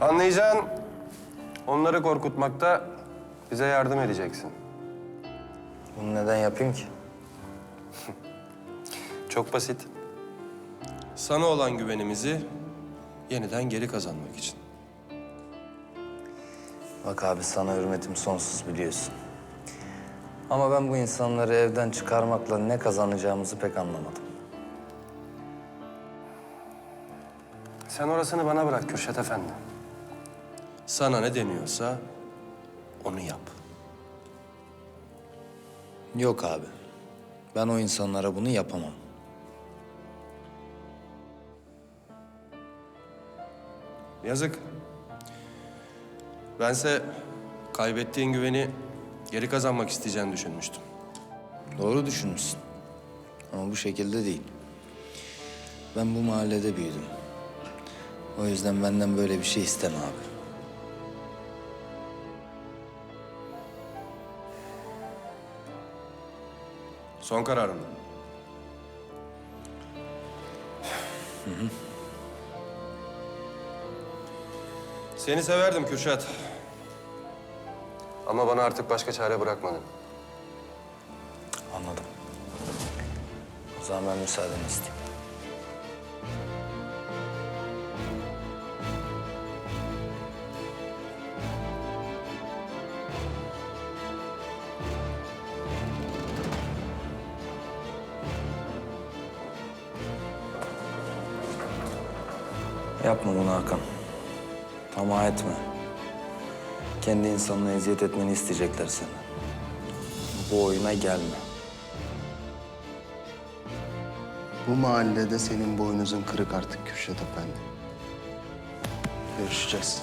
Anlayacağın onları korkutmakta bize yardım edeceksin. Bunu neden yapayım ki? Çok basit. Sana olan güvenimizi yeniden geri kazanmak için. Bak abi sana hürmetim sonsuz biliyorsun. Ama ben bu insanları evden çıkarmakla ne kazanacağımızı pek anlamadım. Sen orasını bana bırak Kürşat Efendi. Sana ne deniyorsa onu yap. Yok abi. Ben o insanlara bunu yapamam. Yazık. Bense kaybettiğin güveni geri kazanmak isteyeceğini düşünmüştüm. Doğru düşünmüşsün. Ama bu şekilde değil. Ben bu mahallede büyüdüm. O yüzden benden böyle bir şey isteme abi. Son kararım. Seni severdim Kürşat. Ama bana artık başka çare bırakmadın. Anladım. O zaman ben müsaadeni isteyeyim. Yapma bunu Hakan. Tamah etme. Kendi insanına eziyet etmeni isteyecekler seni. Bu oyuna gelme. Bu mahallede senin boynuzun kırık artık Kürşat Efendi. Görüşeceğiz.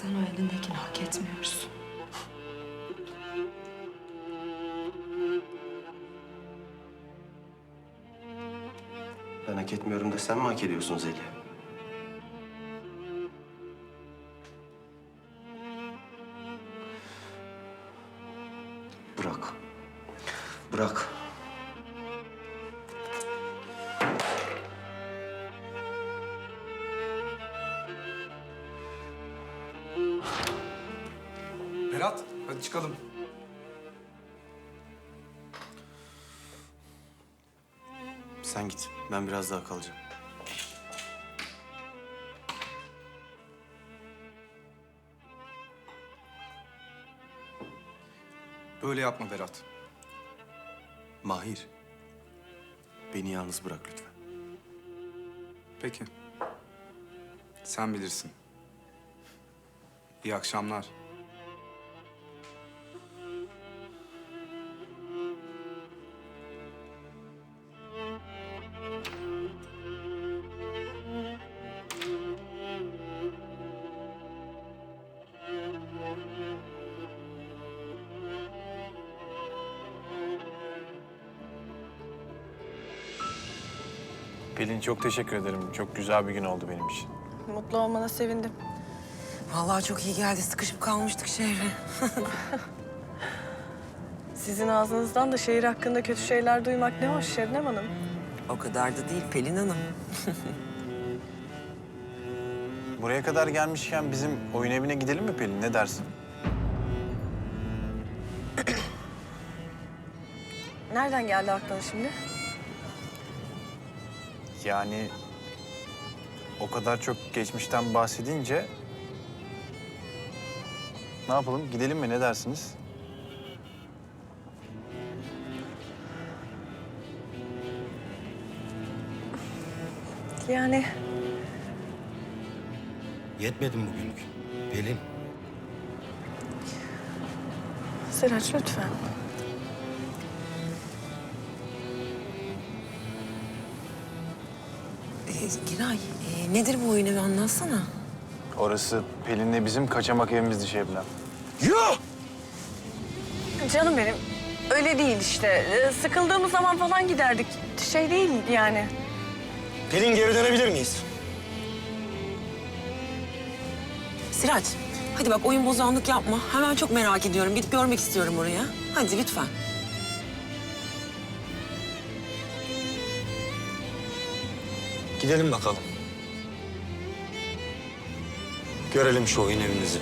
Sen o elindekini hak etmiyorsun. Ben hak etmiyorum da sen mi hak ediyorsun Zeli? Berat, hadi çıkalım. Sen git. Ben biraz daha kalacağım. Böyle yapma Berat. Mahir. Beni yalnız bırak lütfen. Peki. Sen bilirsin. İyi akşamlar. Pelin çok teşekkür ederim. Çok güzel bir gün oldu benim için. Mutlu olmana sevindim. Vallahi çok iyi geldi. Sıkışıp kalmıştık şehre. Sizin ağzınızdan da şehir hakkında kötü şeyler duymak ne hoş Şebnem Hanım. O kadar da değil Pelin Hanım. Buraya kadar gelmişken bizim oyun evine gidelim mi Pelin? Ne dersin? Nereden geldi aklına şimdi? Yani o kadar çok geçmişten bahsedince... Ne yapalım? Gidelim mi? Ne dersiniz? Yani Yetmedi mi bugünlük? Pelin, Sıraç lütfen. Giray, e, nedir bu oyun evi anlatsana. Orası Pelin'le bizim kaçamak evimizdi Şebnem. Canım benim öyle değil işte. Ee, Sıkıldığımız zaman falan giderdik. Şey değil yani. Pelin geri dönebilir miyiz? Sirac, hadi bak oyun bozanlık yapma. Hemen çok merak ediyorum. Gidip görmek istiyorum oraya. Hadi lütfen. Gidelim bakalım. Görelim şu oyun evimizi.